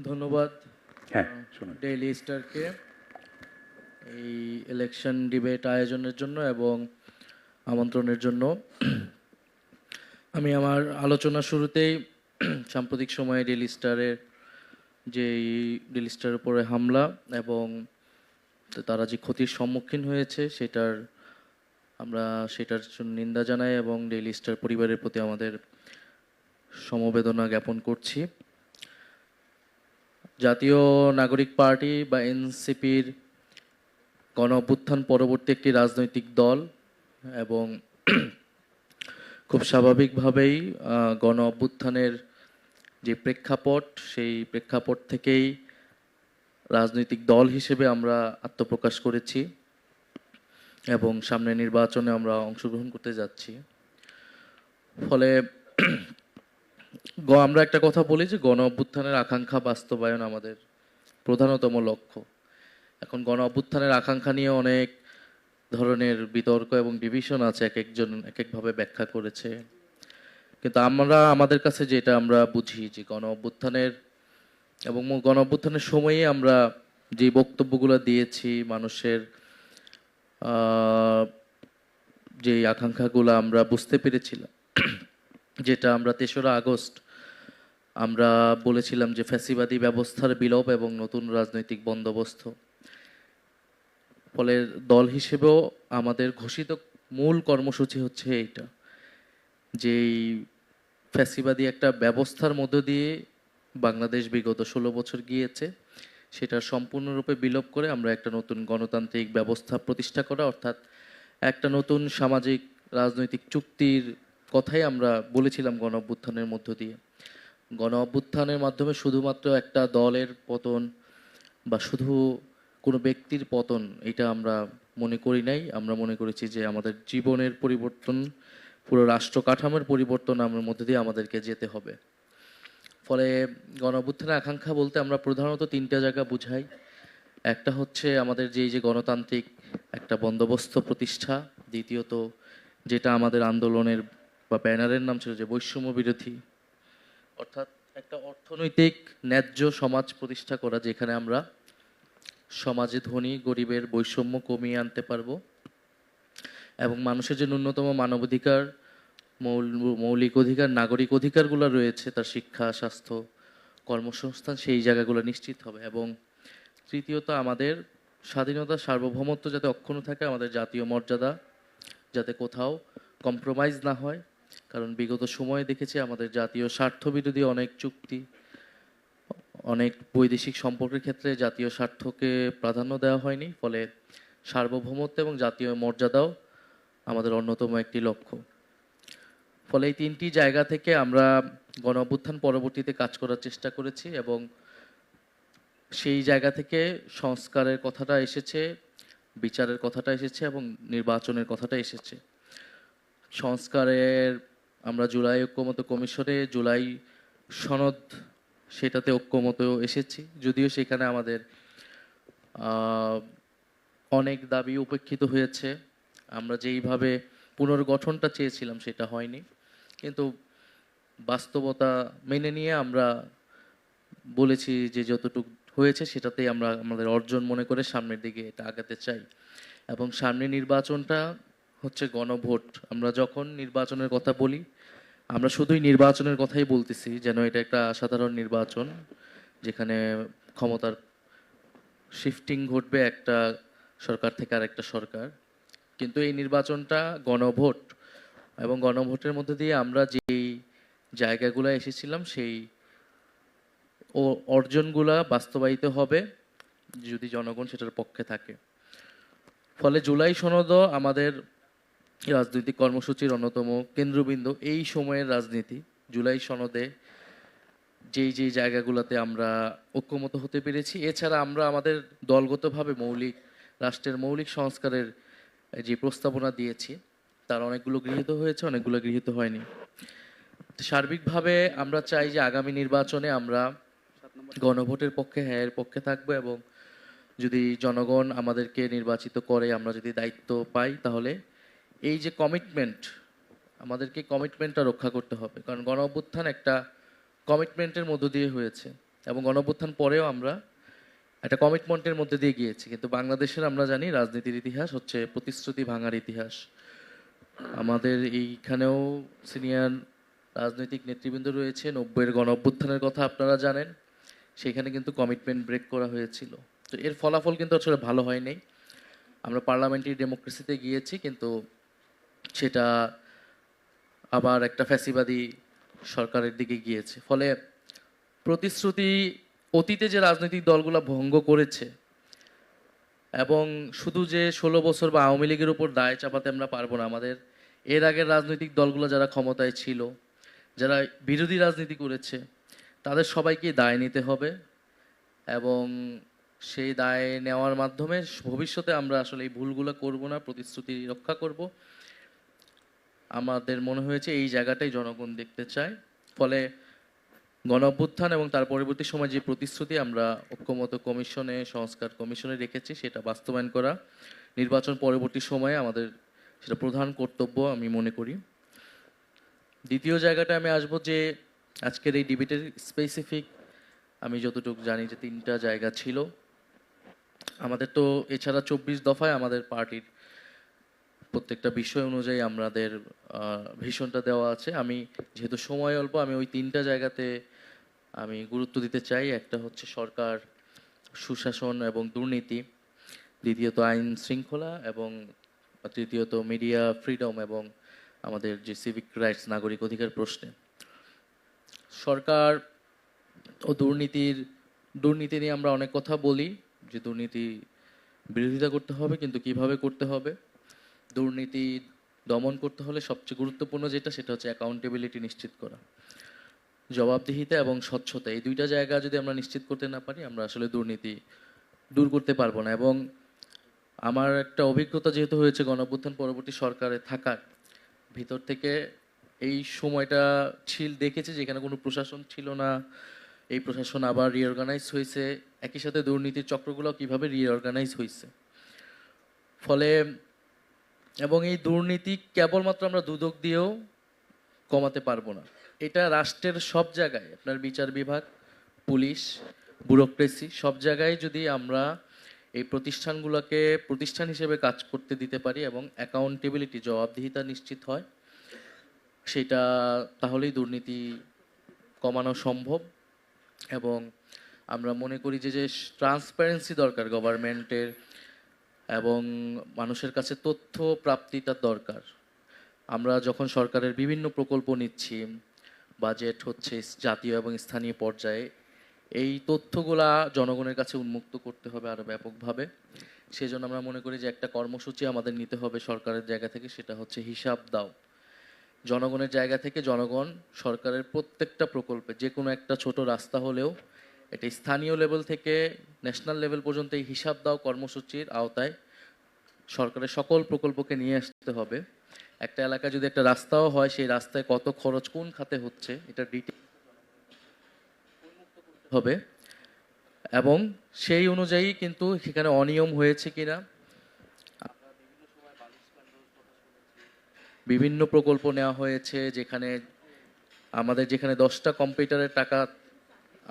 ধন্যবাদ হ্যাঁ ডেইলি স্টারকে এই ইলেকশন ডিবেট আয়োজনের জন্য এবং আমন্ত্রণের জন্য। আমি আমার আলোচনা শুরুতেই সাম্প্রতিক সময়ে ডেইলি স্টারের যে ডেইলি স্টারের উপরে হামলা এবং তারা যে ক্ষতির সম্মুখীন হয়েছে সেটার আমরা সেটার জন্য নিন্দা জানাই এবং ডেইলি স্টার পরিবারের প্রতি আমাদের সমবেদনা জ্ঞাপন করছি। জাতীয় নাগরিক পার্টি বা এনসিপির গণ অভ্যুত্থান পরবর্তী একটি রাজনৈতিক দল এবং খুব স্বাভাবিকভাবেই গণ অভ্যুত্থানের যে প্রেক্ষাপট, সেই প্রেক্ষাপট থেকেই রাজনৈতিক দল হিসেবে আমরা আত্মপ্রকাশ করেছি এবং সামনে নির্বাচনে আমরা অংশগ্রহণ করতে যাচ্ছি। ফলে আমরা একটা কথা বলি যে গণ অভ্যুত্থানের আকাঙ্ক্ষা বাস্তবায়ন আমাদের প্রধানতম লক্ষ্য। এখন গণ অভ্যুত্থানের আকাঙ্ক্ষা নিয়ে অনেক ধরনের বিতর্ক এবং ডিভিশন আছে এক একজন এক একভাবে ব্যাখ্যা করেছে। কিন্তু আমরা, আমাদের কাছে যেটা আমরা বুঝি যে গণ অভ্যুত্থানের এবং গণ অভ্যুত্থানের সময়ে আমরা যে বক্তব্যগুলো দিয়েছি, মানুষের যে আকাঙ্ক্ষাগুলো আমরা বুঝতে পেরেছিলাম। যেটা আমরা তেসরা আগস্ট, আমরা বলেছিলাম যে ফ্যাসিবাদী ব্যবস্থার বিলোপ এবং নতুন রাজনৈতিক বন্দোবস্ত। ফলে দল হিসেবেও আমাদের ঘোষিত মূল কর্মসূচি হচ্ছে এইটা, যে ফ্যাসিবাদী একটা ব্যবস্থার মধ্য দিয়ে বাংলাদেশ বিগত ষোলো বছর গিয়েছে, সেটা সম্পূর্ণরূপে বিলোপ করে আমরা একটা নতুন গণতান্ত্রিক ব্যবস্থা প্রতিষ্ঠা করা, অর্থাৎ একটা নতুন সামাজিক রাজনৈতিক চুক্তির কথাই আমরা বলেছিলাম গণ অভ্যুত্থানের মধ্য দিয়ে। গণ অভ্যুত্থানের মাধ্যমে শুধুমাত্র একটা দলের পতন বা শুধু কোনো ব্যক্তির পতন, এটা আমরা মনে করি নাই। আমরা মনে করেছি যে আমাদের জীবনের পরিবর্তন, পুরো রাষ্ট্র কাঠামোর পরিবর্তন আমার মধ্যে দিয়ে আমাদেরকে যেতে হবে। ফলে গণ অভ্যুত্থানের আকাঙ্ক্ষা বলতে আমরা প্রধানত তিনটা জায়গা বুঝাই। একটা হচ্ছে আমাদের যেই যে গণতান্ত্রিক একটা বন্দোবস্ত প্রতিষ্ঠা, দ্বিতীয়ত যেটা আমাদের আন্দোলনের বা ব্যানারের নাম ছিল যে বৈষম্য বিরোধী। অর্থাৎ একটা অর্থনৈতিক ন্যায্য সমাজ প্রতিষ্ঠা করা যেখানে আমরা সমাজে ধনী, গরিবের বৈষম্য কমিয়ে আনতে পারব। এবং মানুষের যে ন্যূনতম মানবাধিকার, মৌল- মৌলিক অধিকার, নাগরিক অধিকারগুলো রয়েছে, তার শিক্ষা, স্বাস্থ্য, কর্মসংস্থান, সেই জায়গাগুলো নিশ্চিত হবে। এবং তৃতীয়ত, আমাদের স্বাধীনতা, সার্বভৌমত্ব যাতে অক্ষুণ্ণ থাকে, আমাদের জাতীয় মর্যাদা যাতে কোথাও কম্প্রোমাইজ না হয় কারণ বিগত সময়ে দেখেছি আমাদের জাতীয় স্বার্থ বিরোধী অনেক চুক্তি, অনেক বৈদেশিক সম্পর্কের ক্ষেত্রে জাতীয় স্বার্থকে প্রাধান্য দেওয়া হয়নি, ফলে সার্বভৌমত্ব এবং জাতীয় মর্যাদাও আমাদের অন্যতম একটি লক্ষ্য। ফলে এই তিনটি জায়গা থেকে আমরা গণ অভ্যুত্থান পরবর্তীতে কাজ করার চেষ্টা করেছি এবং সেই জায়গা থেকে সংস্কারের কথাটা এসেছে, বিচারের কথাটা এসেছে এবং নির্বাচনের কথাটা এসেছে। সংস্কারের আমরা জুলাই ঐক্যমত কমিশনে জুলাই সনদ সেটাতে ঐক্যমত এসেছি। যদিও সেখানে আমাদের অনেক দাবি উপেক্ষিত হয়েছে। আমরা যেইভাবে পুনর্গঠনটা চেয়েছিলাম সেটা হয়নি। কিন্তু বাস্তবতা মেনে নিয়ে আমরা বলেছি যে যতটুকু হয়েছে সেটাতেই আমরা, আমাদের অর্জন মনে করে সামনের দিকে এটা আগাতে চাই। এবং সামনে নির্বাচনটা হচ্ছে গণভোট। আমরা যখন নির্বাচনের কথা বলি, আমরা শুধুই নির্বাচনের কথাই বলতেছি যেন এটা একটা সাধারণ নির্বাচন, যেখানে ক্ষমতার শিফটিং ঘটবে একটা সরকার থেকে আরেকটা সরকার। কিন্তু এই নির্বাচনটা গণভোট এবং গণভোটের মধ্যে দিয়ে আমরা যেই জায়গাগুলো এসেছিলাম, সেই ও অর্জনগুলা বাস্তবায়িত হবে যদি জনগণ সেটার পক্ষে থাকে। ফলে জুলাই সনদও আমাদের রাজনৈতিক কর্মসূচির অন্যতম কেন্দ্রবিন্দু এই সময়ের রাজনীতি। জুলাই সনদে যেই যেই জায়গাগুলোতে আমরা ঐক্যমত হতে পেরেছি, এছাড়া আমরা আমাদের দলগতভাবে মৌলিক, রাষ্ট্রের মৌলিক সংস্কারের যে প্রস্তাবনা দিয়েছি, তার অনেকগুলো গৃহীত হয়েছে, অনেকগুলো গৃহীত হয়নি। সার্বিকভাবে আমরা চাই যে আগামী নির্বাচনে আমরা গণভোটের পক্ষে হ্যাঁ পক্ষে থাকব এবং যদি জনগণ আমাদেরকে নির্বাচিত করে, আমরা যদি দায়িত্ব পাই, তাহলে এই যে কমিটমেন্ট আমাদেরকে কমিটমেন্টটা রক্ষা করতে হবে। কারণ গণ অভ্যুত্থান একটা কমিটমেন্টের মধ্য দিয়ে হয়েছে এবং গণ গণঅভ্যুত্থান পরেও আমরা একটা কমিটমেন্টের মধ্যে দিয়ে গিয়েছি। কিন্তু বাংলাদেশের আমরা জানি রাজনীতির ইতিহাস হচ্ছে প্রতিশ্রুতি ভাঙার ইতিহাস। আমাদের এইখানেও সিনিয়র রাজনৈতিক নেতৃবৃন্দ রয়েছে, নব্বইয়ের গণ অভ্যুত্থানের কথা আপনারা জানেন। সেখানে কিন্তু কমিটমেন্ট ব্রেক করা হয়েছিল। তো এর ফলাফল কিন্তু আসলে ভালো হয় নাই আমরা পার্লামেন্টারি ডেমোক্রেসিতে গিয়েছি, কিন্তু সেটা আবার একটা ফ্যাসিবাদী সরকারের দিকে গিয়েছে। ফলে প্রতিশ্রুতি অতীতে যে রাজনৈতিক দলগুলো ভঙ্গ করেছে এবং শুধু যে ষোলো বছর বা আওয়ামী লীগের উপর দায় চাপাতে আমরা পারব না, আমাদের এর আগের রাজনৈতিক দলগুলো যারা ক্ষমতায় ছিল, যারা বিরোধী রাজনীতি করেছে, তাদের সবাইকে দায় নিতে হবে এবং সেই দায় নেওয়ার মাধ্যমে ভবিষ্যতে আমরা আসলে এই ভুলগুলো করব না, প্রতিশ্রুতি রক্ষা করব। আমাদের মনে হয়েছে এই জায়গাটাই জনগণ দেখতে চায়। ফলে গণ এবং তার পরবর্তী সময় যে প্রতিশ্রুতি আমরা ঐক্যমত কমিশনে, সংস্কার কমিশনে রেখেছি, সেটা বাস্তবায়ন করা, নির্বাচন পরবর্তী সময়ে আমাদের সেটা প্রধান কর্তব্য আমি মনে করি। দ্বিতীয় জায়গাটা আমি আসব যে আজকের এই ডিবেটের স্পেসিফিক আমি যতটুকু জানি যে তিনটা জায়গা ছিল। আমাদের তো এছাড়া চব্বিশ দফায় আমাদের পার্টির প্রত্যেকটা বিষয় অনুযায়ী আমাদের ভীষণটা দেওয়া আছে। আমি যেহেতু সময় অল্প, আমি ওই তিনটা জায়গাতে আমি গুরুত্ব দিতে চাই। একটা হচ্ছে সরকার, সুশাসন এবং দুর্নীতি। দ্বিতীয়ত আইন শৃঙ্খলা এবং তৃতীয়ত মিডিয়া ফ্রিডম এবং আমাদের যে সিভিক রাইটস নাগরিক অধিকার প্রশ্নে। সরকার ও দুর্নীতির, দুর্নীতি নিয়ে আমরা অনেক কথা বলি যে দুর্নীতি বিরোধিতা করতে হবে, কিন্তু কীভাবে করতে হবে? দুর্নীতি দমন করতে হলে সবচেয়ে গুরুত্বপূর্ণ যেটা, সেটা হচ্ছে অ্যাকাউন্টেবিলিটি নিশ্চিত করা। জবাবদিহিতা এবং স্বচ্ছতা, এই দুইটা জায়গা যদি আমরা নিশ্চিত করতে না পারি, আমরা আসলে দুর্নীতি দূর করতে পারব না। এবং আমার একটা অভিজ্ঞতা যেহেতু হয়েছে গণঅভ্যুত্থান পরবর্তী সরকারে থাকার, ভিতর থেকে এই সময়টা ছিল, দেখেছে যেখানে কোনো প্রশাসন ছিল না, এই প্রশাসন আবার রিঅর্গানাইজ হয়েছে। একই সাথে দুর্নীতির চক্রগুলো কীভাবে রিঅর্গানাইজ হয়েছে। ফলে এবং এই দুর্নীতি কেবলমাত্র আমরা দুদক দিয়েও কমাতে পারব না। এটা রাষ্ট্রের সব জায়গায়, আপনার বিচার বিভাগ, পুলিশ, ব্যুরোক্রেসি, সব জায়গায় যদি আমরা এই প্রতিষ্ঠানগুলোকে প্রতিষ্ঠান হিসেবে কাজ করতে দিতে পারি এবং অ্যাকাউন্টেবিলিটি জবাবদিহিতা নিশ্চিত হয়, সেটা তাহলেই দুর্নীতি কমানো সম্ভব এবং আমরা মনে করি যে যে ট্রান্সপারেন্সি দরকার গভর্নমেন্টের এবং মানুষের কাছে তথ্য প্রাপ্তিটা দরকার। আমরা যখন সরকারের বিভিন্ন প্রকল্প নিচ্ছি বাজেট হচ্ছে জাতীয় এবং স্থানীয় পর্যায়ে, এই তথ্যগুলা জনগণের কাছে উন্মুক্ত করতে হবে আরও ব্যাপকভাবে। সেই জন্য আমরা মনে করি যে একটা কর্মসূচি আমাদের নিতে হবে সরকারের জায়গা থেকে, সেটা হচ্ছে হিসাব দাও। জনগণের জায়গা থেকে জনগণ সরকারের প্রত্যেকটা প্রকল্পে যে কোনো একটা ছোট রাস্তা হলেও এটা স্থানীয় লেভেল থেকে ন্যাশনাল লেভেল পর্যন্ত এই হিসাব দাও কর্মসূচির আওতায়। সরকারের সকল প্রকল্পকে নিয়ে আসতে হবে। একটা এলাকায় যদি একটা রাস্তাও হয়, সেই রাস্তায় কত খরচ, কোন খাতে হচ্ছে, এটা ডিটেল হবে। এবং সেই অনুযায়ী কিন্তু সেখানে অনিয়ম হয়েছে কিনা, বিভিন্ন প্রকল্প নেওয়া হয়েছে, যেখানে আমাদের যেখানে দশটা কম্পিউটারের টাকা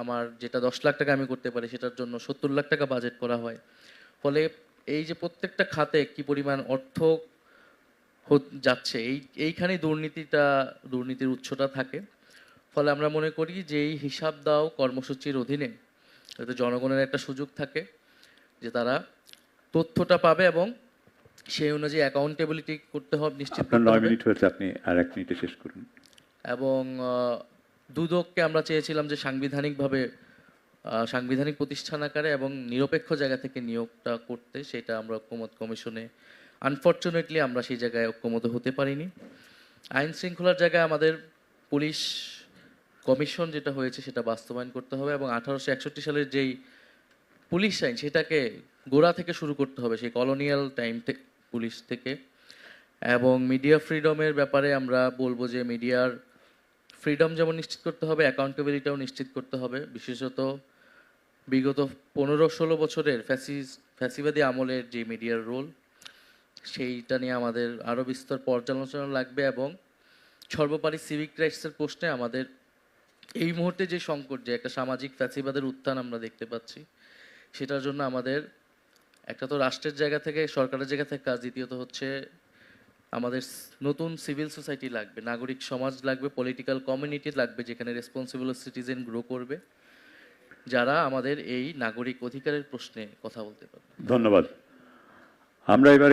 আমার যেটা দশ লাখ টাকা আমি করতে পারি সেটার জন্য সত্তর লাখ টাকা বাজেট করা হয়। ফলে এই যে প্রত্যেকটা খাতে কি পরিমাণ অর্থ যাচ্ছে এই এইখানেই দুর্নীতিটা দুর্নীতির উৎসটা থাকে। ফলে আমরা মনে করি যে এই হিসাব দাও কর্মসূচির অধীনে যাতে জনগণের একটা সুযোগ থাকে যে তারা তথ্যটা পাবে এবং সেই অনুযায়ী অ্যাকাউন্টেবিলিটি করতে হবে নিশ্চিত নয় মিনিট হয়েছে আপনি আর এক মিনিটে শেষ করুন। এবং দুদককে আমরা চেয়েছিলাম যে সাংবিধানিকভাবে সাংবিধানিক প্রতিষ্ঠান আকারে এবং নিরপেক্ষ জায়গা থেকে নিয়োগটা করতে, সেটা আমরা ঐক্যমত কমিশনে আনফর্চুনেটলি আমরা সেই জায়গায় ঐক্যমত হতে পারিনি। আইন শৃঙ্খলার জায়গায় আমাদের পুলিশ কমিশন যেটা হয়েছে সেটা বাস্তবায়ন করতে হবে এবং আঠারোশো একষট্টি সালের যেই পুলিশ আইন, সেটাকে গোড়া থেকে শুরু করতে হবে, সেই কলোনিয়াল টাইম থেকে পুলিশ থেকে। এবং মিডিয়া ফ্রিডমের ব্যাপারে আমরা বলব যে মিডিয়ার ফ্রিডম যেমন নিশ্চিত করতে হবে অ্যাকাউন্টেবিলিটিও নিশ্চিত করতে হবে। বিশেষত বিগত পনেরো ষোলো বছরের ফ্যাসিস, ফ্যাসিবাদী আমলের যে মিডিয়ার রোল, সেইটা নিয়ে আমাদের আরও বিস্তর পর্যালোচনা লাগবে এবং সর্বোপরি সিভিক রাইটসের প্রশ্নে আমাদের এই মুহূর্তে যে সংকট, যে একটা সামাজিক ফ্যাসিবাদের উত্থান আমরা দেখতে পাচ্ছি, সেটার জন্য আমাদের একটা তো রাষ্ট্রের জায়গা থেকে, সরকারের জায়গা থেকে কাজ, দ্বিতীয়ত হচ্ছে আমাদের নতুন সিভিল সোসাইটি লাগবে, নাগরিক সমাজ লাগবে, পলিটিক্যাল কমিউনিটি লাগবে, যেখানে রেসপন্সিবল সিটিজেন গ্রো করবে, যারা আমাদের এই নাগরিক অধিকারের প্রশ্নে কথা বলতে পারবে। ধন্যবাদ। আমরা এবারে